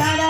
তারা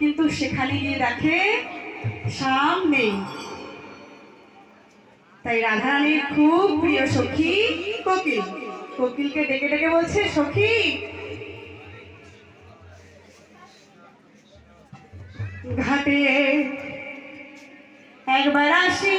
কিন্তু সেখানে গিয়ে দেখে সাম নেই। তাই রাধারানীর খুব প্রিয় সখী কোকিল। কোকিলকে ডেকে ডেকে বলছে, সখী, ঘাটে একবার আসি।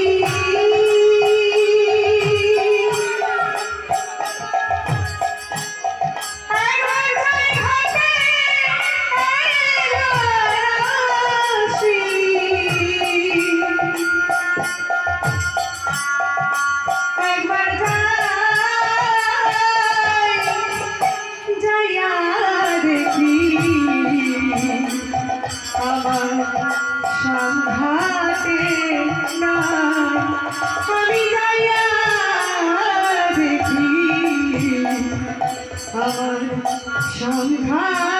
Show me how.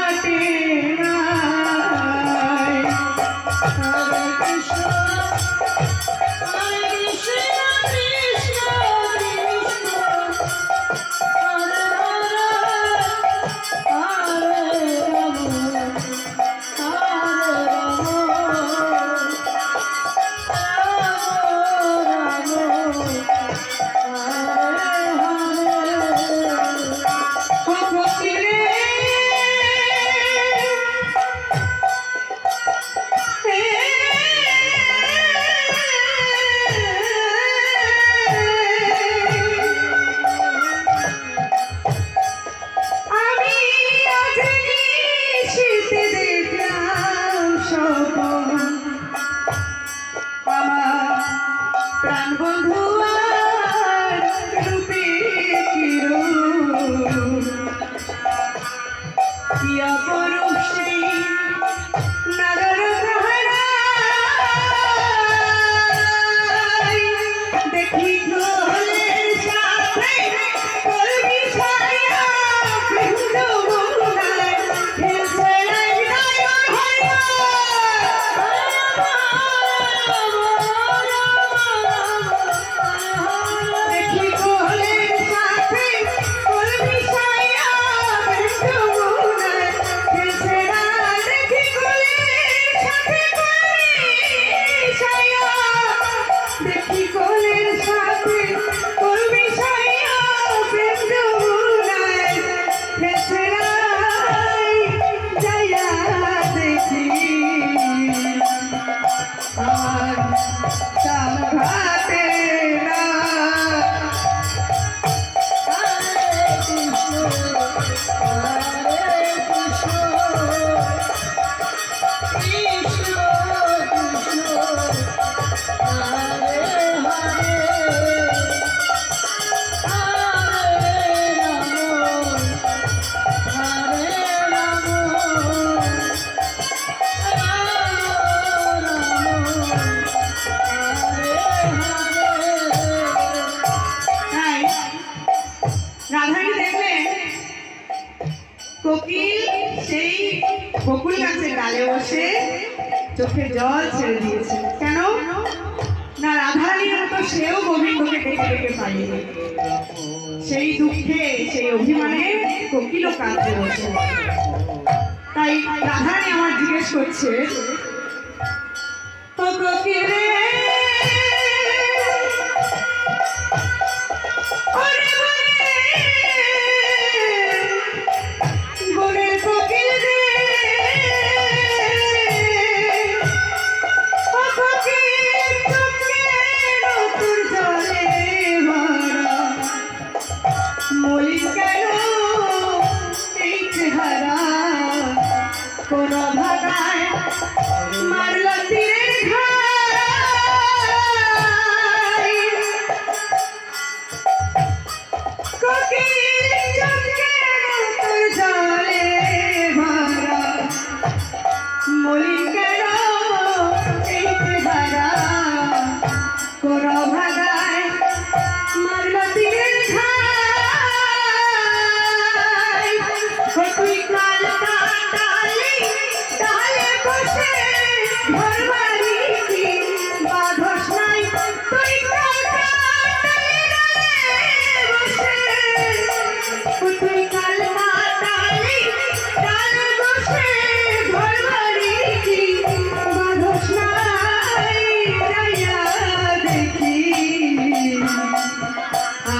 Yeah, boy. বকুল গাছের ডালে বসে চোখে জল ছেড়ে দিয়েছে। কেন? না, রাধারানীর মতো সেও গোবিন্দকে দেখে দেখে পাইনি সেই দুঃখে, সেই অভিমানে কোকিলও কাঁদতে বসে। তাই রাধারানী আমার জিজ্ঞেস করছে তো কোকিল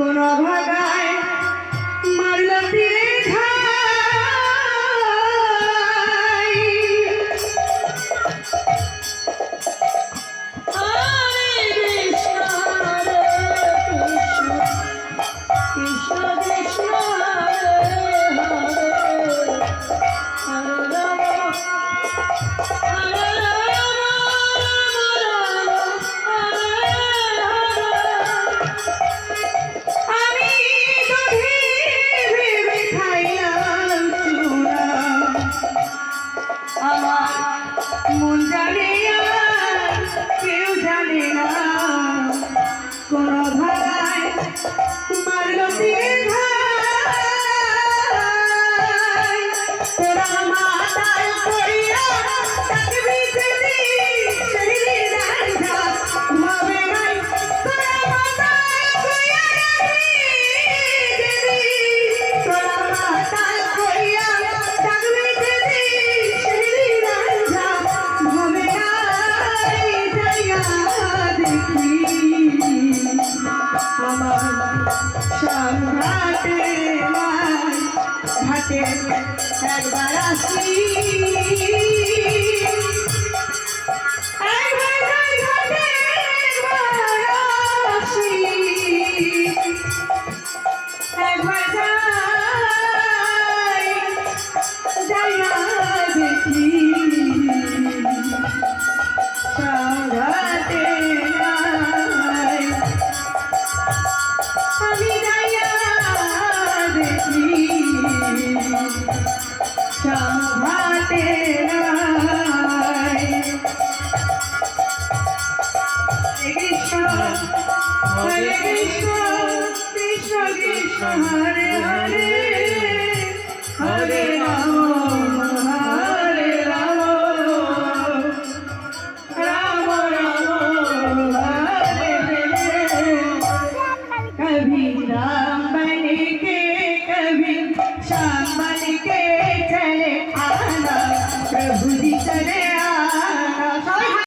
কোনো ভাগা